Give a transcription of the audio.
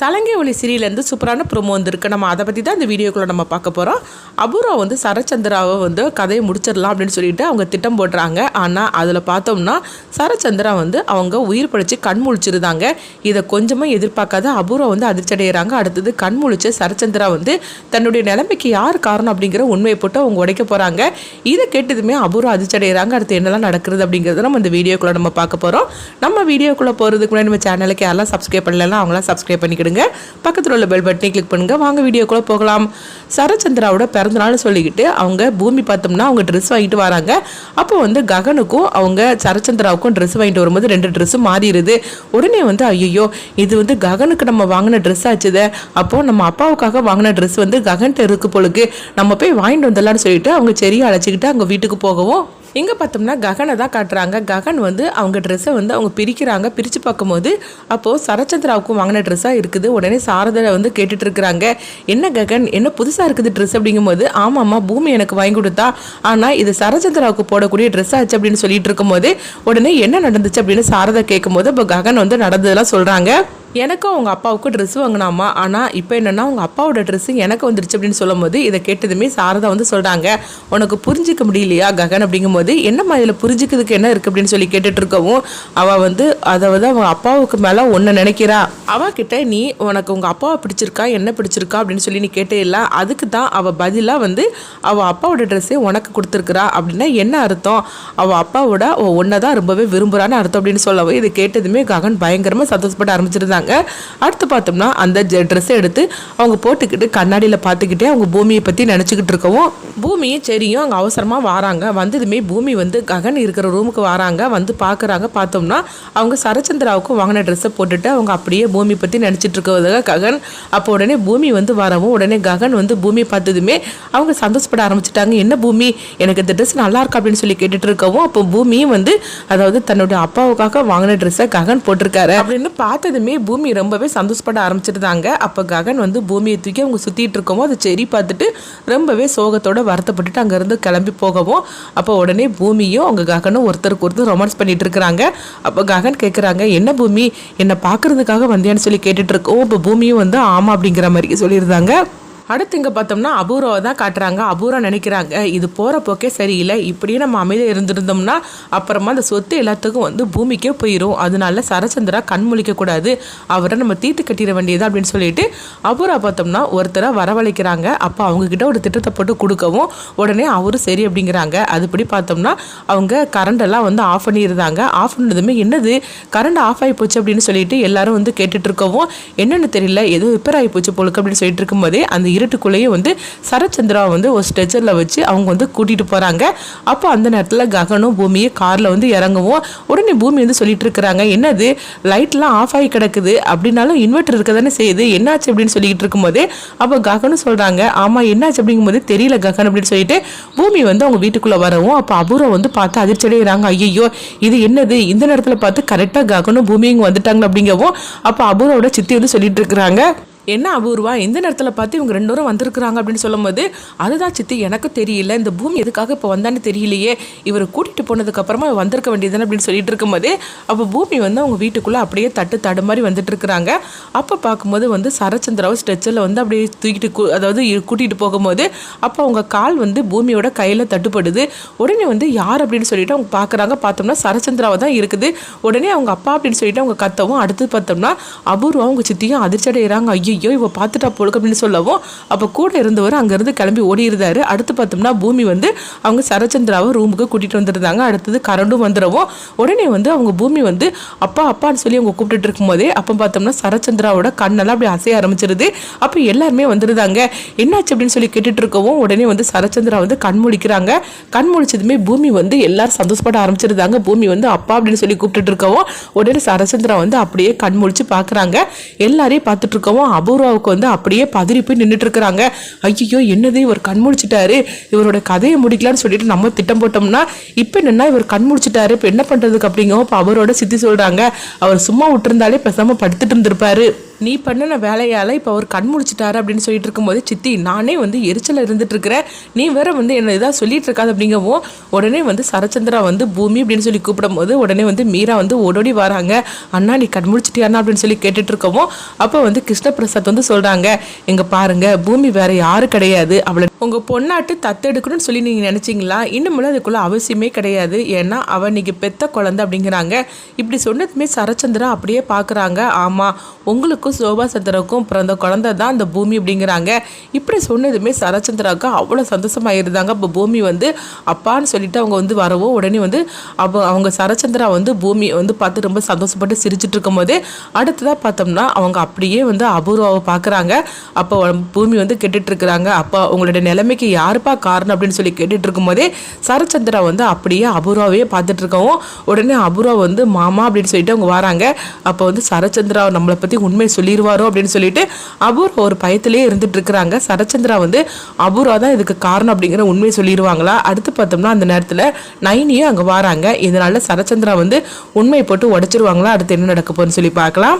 சலங்கை ஒளி சீரியலேருந்து சூப்பரான ப்ரோமோ வந்துருக்கு. நம்ம அதை பற்றி தான் இந்த வீடியோக்குள்ளே நம்ம பார்க்க போகிறோம் அபூர்வா வந்து சரச்சந்திராவை வந்து கதையை முடிச்சிடலாம் அப்படின்னு சொல்லிட்டு அவங்க திட்டம் போடுறாங்க. ஆனால் அதில் பார்த்தோம்னா சரச்சந்திரா வந்து அவங்க உயிர் பழிச்சு கண் முழிச்சிருந்தாங்க. இதை கொஞ்சமாக எதிர்பார்க்காத அபூர்வா வந்து அதிர்ச்சி அடைகிறாங்க அடுத்தது கண் முழிச்சு சரச்சந்திரா வந்து தன்னுடைய நிலைமைக்கு யார் காரணம் அப்படிங்கிற உண்மையை போட்டு அவங்க உடைக்க போகிறாங்க இதை கேட்டதுமே அபூர்வா அதிர்ச்சி அடைகிறாங்க அடுத்து என்னெல்லாம் நடக்கிறது அப்படிங்கிறத நம்ம இந்த வீடியோக்குள்ளே நம்ம பார்க்க போகிறோம் நம்ம வீடியோக்குள்ளே போகிறதுக்கு முன்னாடி நம்ம சேனலுக்கு யாரெல்லாம் சப்ஸ்கிரைப் பண்ணலாம் அவங்களாம் சப்ஸ்கிரைப் பண்ணிக்கிடுங்க பக்கத்தில் உள்ள பெல் பட்டனை கிளிக் பண்ணுங்க. வாங்க வீடியோக்குள்ளே போகலாம். சரச்சந்திராவோட பிறந்தநாள் சொல்லிக்கிட்டு அவங்க பூமி பார்த்தோம்னா அவங்க ட்ரெஸ் வாங்கிட்டு வராங்க. அப்போ வந்து ககனுக்கும் அவங்க சரச்சந்திராவுக்கும் ட்ரெஸ் வாங்கிட்டு வரும்போது ரெண்டு ட்ரெஸ்ஸும் மாறிடுது. உடனே வந்து ஐயோ இது வந்து ககனுக்கு நம்ம வாங்கின ட்ரெஸ் ஆச்சுதே. அப்போ நம்ம அப்பாவுக்காக வாங்கின ட்ரெஸ் வந்து ககன்ட்டு இருக்கு பொழுது நம்ம போய் வாங்கிட்டு வந்துடலாம்னு சொல்லிட்டு அவங்க செரியை அழைச்சிக்கிட்டு அவங்க வீட்டுக்கு போகவும் இங்கே பார்த்தோம்னா ககனை தான் காட்டுறாங்க. ககன் வந்து அவங்க ட்ரெஸ்ஸை வந்து அவங்க பிரிக்கிறாங்க. பிரித்து பார்க்கும்போது அப்போது சரச்சந்திராவுக்கும் வாங்கின ட்ரெஸ்ஸாக இருக்குது. உடனே சாரதரை வந்து கேட்டுட்டு இருக்கிறாங்க. என்ன ககன்? என்ன புதுசாக இருக்குது ட்ரெஸ் அப்படிங்கும்போது ஆமாம்மா பூமி எனக்கு வாங்கி கொடுத்தா. ஆனால் இது சரச்சந்திராவுக்கு போடக்கூடிய ட்ரெஸ் ஆச்சு அப்படின்னு சொல்லிட்டு இருக்கும்போது உடனே என்ன நடந்துச்சு அப்படின்னு சாரதா கேட்கும்போது இப்போ ககன் வந்து நடந்ததெல்லாம் சொல்கிறாங்க எனக்கும் அவங்க அப்பாவுக்கும் ட்ரெஸ் வாங்கினாமா? ஆனால் இப்போ என்னென்னா அவங்க அப்பாவோட ட்ரெஸ்ஸு எனக்கு வந்துருச்சு அப்படின்னு சொல்லும்போது இதை கேட்டதுமே சாரதா வந்து சொல்கிறாங்க உனக்கு புரிஞ்சிக்க முடியலையா ககன்? அப்படிங்கும்போது என்னம்மா இதில் புரிஞ்சிக்கிறதுக்கு என்ன இருக்குது அப்படின்னு சொல்லி கேட்டுட்டு இருக்கவும் அவள் வந்து அதாவது அவங்க அப்பாவுக்கு மேலே ஒன்று நினைக்கிறா. அவகிட்ட நீ உனக்கு உங்கள் அப்பாவை பிடிச்சிருக்கா? என்ன பிடிச்சிருக்கா? அப்படின்னு சொல்லி நீ கேட்டே இல்லை. அதுக்கு தான் அவள் பதிலாக வந்து அவள் அப்பாவோட ட்ரெஸ்ஸே உனக்கு கொடுத்துருக்குறா. அப்படின்னா என்ன அர்த்தம்? அவள் அப்பாவோட ஒன்றை தான் ரொம்பவே விரும்புகிறான்னு அர்த்தம். அப்படின்னு சொல்லவும் இது கேட்டதுமே ககன் பயங்கரமாக சந்தோஷப்பட ஆரம்பிச்சிருந்தாங்க. அடுத்து பார்த்தோம்னா அந்த ட்ரெஸ்ஸை எடுத்து அவங்க போட்டுக்கிட்டு கண்ணாடியில் பார்த்துக்கிட்டே அவங்க பூமியை பற்றி நினச்சிக்கிட்டு இருக்கவும் பூமியும் சரியும் அங்கே அவசரமாக வராங்க. வந்ததுமே பூமி வந்து ககன் இருக்கிற ரூமுக்கு வராங்க. வந்து பார்க்குறாங்க. பார்த்தோம்னா அவங்க சரச்சந்திராவுக்கும் வாங்கின ட்ரெஸ்ஸை போட்டுட்டு அவங்க அப்படியே பூமி பற்றி நினச்சிட்டு இருக்கிறதாக ககன் அப்போ உடனே பூமி வந்து வரவும் உடனே ககன் வந்து பூமி பார்த்ததுமே அவங்க சந்தோஷப்பட ஆரம்பிச்சிட்டாங்க. என்ன பூமி? எனக்கு இந்த ட்ரெஸ் நல்லா இருக்கு? அப்படின்னு சொல்லி கேட்டுட்டு இருக்கவும் அப்போ பூமியும் வந்து அதாவது தன்னுடைய அப்பாவுக்காக வாங்கின ட்ரெஸ்ஸை ககன் போட்டிருக்காரு. அப்படின்னு பார்த்ததுமே பூமி ரொம்பவே சந்தோஷப்பட ஆரம்பிச்சிருந்தாங்க. அப்போ ககன் வந்து பூமியை தூக்கி அவங்க சுற்றிட்டு இருக்கோமோ அது செடி பார்த்துட்டு ரொம்பவே சோகத்தோடு வருத்தப்பட்டுட்டு அங்கேருந்து கிளம்பி போகவும் அப்போ உடனே பூமியும் அவங்க ககனும் ஒருத்தருக்கு ஒருத்தர் ரொமான்ஸ் பண்ணிட்டு இருக்கிறாங்க. அப்போ ககன் கேட்குறாங்க என்ன பூமி? என்னை பார்க்குறதுக்காக வந்தியான்னு சொல்லி கேட்டுட்ருக்கோம் இப்போ பூமியும் வந்து ஆமாம் அப்படிங்கிற மாதிரி சொல்லியிருந்தாங்க. அடுத்து இங்கே பார்த்தோம்னா அபூர்வை தான் காட்டுறாங்க. அபூர்வா நினைக்கிறாங்க இது போகிற போக்கே சரியில்லை. இப்படியே நம்ம அமைதியாக இருந்திருந்தோம்னா அப்புறமா அந்த சொத்து எல்லாத்துக்கும் வந்து பூமிக்கே போயிடும் அதனால சரச்சந்திரா கண் முழிக்கக்கூடாது அவரை நம்ம தீர்த்து கட்டிட வேண்டியது அப்படின்னு சொல்லிட்டு அபூர்வா பார்த்தோம்னா ஒருத்தரை வரவழைக்கிறாங்க. அப்போ அவங்கக்கிட்ட ஒரு திட்டத்தை போட்டு கொடுக்கவும் உடனே அவரும் சரி அப்படிங்கிறாங்க. அதுபடி பார்த்தோம்னா அவங்க கரண்டெல்லாம் வந்து ஆஃப் பண்ணியிருந்தாங்க ஆஃப் பண்ணதுமே என்னது? கரண்ட் ஆஃப் ஆகி போச்சு அப்படின்னு சொல்லிட்டு எல்லாரும் வந்து கேட்டுட்டு இருக்கவும் என்னென்னு தெரியல. ஏதோ ரிப்பேர் ஆகி போச்சு போலுக்கு அப்படின்னு சொல்லிட்டு இருக்கும்போதே அந்த இருட்டுக்குள்ளேயே வந்து சரச்சந்திராவை வந்து ஒரு ஸ்ட்ரெச்சரில் வச்சு அவங்க வந்து கூட்டிகிட்டு போகிறாங்க அப்போ அந்த நேரத்தில் ககனும் பூமியை காரில் வந்து இறங்குவோம். உடனே பூமி வந்து சொல்லிட்டு இருக்கிறாங்க என்னது? லைட்லாம் ஆஃப் ஆகி கிடக்குது. அப்படின்னாலும் இன்வெர்டர் இருக்க தானே செய்யுது? என்னாச்சு? அப்படின்னு சொல்லிக்கிட்டு இருக்கும்போது அப்போ ககனும் சொல்கிறாங்க ஆமாம் என்னாச்சு? அப்படிங்கும்போது தெரியல ககன் அப்படின்னு சொல்லிட்டு பூமி வந்து அவங்க வீட்டுக்குள்ளே வரவும் அப்போ அபூர்வம் வந்து பார்த்து அதிர்ச்சி அடைகிறாங்க ஐயோ இது என்னது? இந்த நேரத்தில் பார்த்து கரெக்டாக ககனும் பூமியும் வந்துட்டாங்க அப்படிங்கவும் அப்போ அபூர்வோட சித்தி வந்து சொல்லிட்டு இருக்கிறாங்க. என்ன அபூர்வா? எந்த நேரத்தில் பார்த்து இவங்க ரெண்டு பேரும் வந்திருக்கிறாங்க அப்படின்னு சொல்லும்போது அதுதான் சித்தி எனக்கு தெரியல இந்த பூமி எதுக்காக இப்போ வந்தான்னு தெரியலையே இவர் கூட்டிகிட்டு போனதுக்கப்புறமா வந்திருக்க வேண்டியதுன்னு அப்படின்னு சொல்லிட்டு இருக்கும்போது அப்போ பூமி வந்து அவங்க வீட்டுக்குள்ளே அப்படியே தட்டு தடு மாதிரி வந்துட்டு இருக்கிறாங்க. அப்போ பார்க்கும்போது வந்து சரச்சந்திராவை ஸ்ட்ரெச்சரில் வந்து அப்படியே தூக்கிட்டு அதாவது கூட்டிகிட்டு போகும்போது அப்போ அவங்க கால் வந்து பூமியோட கையில் தட்டுப்படுது. உடனே வந்து யார் அப்படின்னு சொல்லிட்டு அவங்க பார்க்குறாங்க பார்த்தோம்னா சரச்சந்திராவை தான் இருக்குது. உடனே அவங்க அப்பா அப்படின்னு சொல்லிட்டு அவங்க கத்தவும் அடுத்து பார்த்தோம்னா அபூர்வா அவங்க சித்தியும் அதிர்ச்சி அடைகிறாங்க ஐயோ இவ பார்த்துட்டா போலுக்கு அப்படின்னு சொல்லவும் அப்போ கூட இருந்தவர் அங்கேருந்து கிளம்பி ஓடிருந்தாரு அடுத்து பார்த்தோம்னா பூமி வந்து அவங்க சரச்சந்திராவை ரூமுக்கு கூட்டிகிட்டு வந்திருந்தாங்க. அடுத்தது கரண்டும் வந்துடவும் உடனே வந்து அவங்க பூமி வந்து அப்பா அப்பான்னு சொல்லி அவங்க கூப்பிட்டுட்டு இருக்கும்போதே அப்போ பார்த்தோம்னா சரச்சந்திராவோட கண்ணெல்லாம் அப்படி அசைய ஆரம்பிச்சிருது. அப்போ எல்லாருமே வந்துருந்தாங்க என்னாச்சு அப்படின்னு சொல்லி கேட்டுட்டு இருக்கவும் உடனே வந்து சரச்சந்திரா வந்து கண் முழிக்கிறாங்க. கண் முழிச்சதுமே பூமி வந்து எல்லாரும் சந்தோஷப்பட ஆரம்பிச்சிருந்தாங்க. பூமி வந்து அப்பா அப்படின்னு சொல்லி கூப்பிட்டுட்டு இருக்கவும் உடனே சரச்சந்திரா வந்து அப்படியே கண் முழிச்சு பார்க்குறாங்க. எல்லாரையும் பார்த்துட்டு இருக்கவும் அபூர்வாவுக்கு வந்து அப்படியே பதறி போய் நின்றுட்டு இருக்கிறாங்க ஐயோ என்னது? இவர் கண் முடிச்சிட்டாரு இவரோட கதையை முடிக்கலாம்னு சொல்லிட்டு நம்ம திட்டம் போட்டோம்னா இப்போ என்னன்னா இவர் கண் முடிச்சிட்டாரு இப்போ என்ன பண்ணுறதுக்கு அப்படிங்கோ இப்போ அவரோட சித்தி சொல்கிறாங்க அவர் சும்மா விட்டுருந்தாலே பேசாமல் படுத்துட்டு இருந்திருப்பாரு. நீ பண்ணின வேலையால் இப்போ அவர் கண் முடிச்சிட்டாரு அப்படின்னு சொல்லிட்டு இருக்கும்போது சித்தி நானே வந்து எரிச்சலில் இருந்துட்டு இருக்கிறேன் நீ வேற வந்து என்ன இதாக சொல்லிட்டு இருக்காது அப்படிங்கவும் உடனே வந்து சரச்சந்திரா வந்து பூமி அப்படின்னு சொல்லி கூப்பிடும்போது உடனே வந்து மீரா வந்து ஓடோடி வராங்க. அண்ணா நீ கண் முழிச்சிட்டியாண்ணா? அப்படின்னு சொல்லி கேட்டுட்டு இருக்கவும் அப்போ வந்து கிருஷ்ணபிரசாத் வந்து சொல்கிறாங்க எங்க பாருங்க பூமி வேற யாரும் கிடையாது. அவளை உங்கள் பொண்ணாட்டு தத்தெடுக்கணும்னு சொல்லி நீங்கள் நினச்சிங்களா? இன்னும் அதுக்குள்ள அவசியமே கிடையாது. ஏன்னா அவள் இன்றைக்கி பெத்த குழந்தை அப்படிங்கிறாங்க. இப்படி சொன்னதுமே சரச்சந்திரா அப்படியே பார்க்குறாங்க ஆமாம் உங்களுக்கும் சோபா சந்திராவுக்கும் பிறந்த குழந்தை தான் அந்த பூமி அப்படிங்கிறாங்க. இப்படி சொன்னதுமே சரச்சந்திராவுக்கு அவ்வளோ சந்தோஷமாயிருந்தாங்க. அப்போ பூமி வந்து அப்பான்னு சொல்லிட்டு அவங்க வந்து வரவோ உடனே வந்து அப்போ அவங்க சரச்சந்திரா வந்து பூமியை வந்து பார்த்து ரொம்ப சந்தோஷப்பட்டு சிரிச்சிட்டு இருக்கும்போது அடுத்ததாக பார்த்தோம்னா அவங்க அப்படியே வந்து அபூர்வாவை பார்க்குறாங்க. அப்போ பூமி வந்து கேட்டுட்டு இருக்கிறாங்க அப்போ அவங்களுடைய நிலைமைக்கு யாருப்பா காரணம் அப்படின்னு சொல்லி கேட்டுட்டு இருக்கும்போதே சரச்சந்திரா வந்து அப்படியே அபூர்வாவே பார்த்துட்டு இருக்கவும் உடனே அபூர்வா வந்து மாமா அப்படின்னு சொல்லிட்டு அவங்க வராங்க. அப்போ வந்து சரச்சந்திரா நம்மளை பற்றி உண்மை சொல்லிடுவாரோ அப்படின்னு சொல்லிட்டு அபூர்வா ஒரு பயத்திலே இருந்துட்டு இருக்கிறாங்க சரச்சந்திரா வந்து அபூர்வா தான் இதுக்கு காரணம் அப்படிங்கிற உண்மை சொல்லிடுவாங்களா அடுத்து பார்த்தோம்னா அந்த நேரத்தில் நைனியும் அங்கே வராங்க. இதனால சரச்சந்திரா வந்து உண்மை போட்டு உடைச்சிருவாங்களா? அடுத்து என்ன நடக்க போகுதுன்னு சொல்லி பார்க்கலாம்.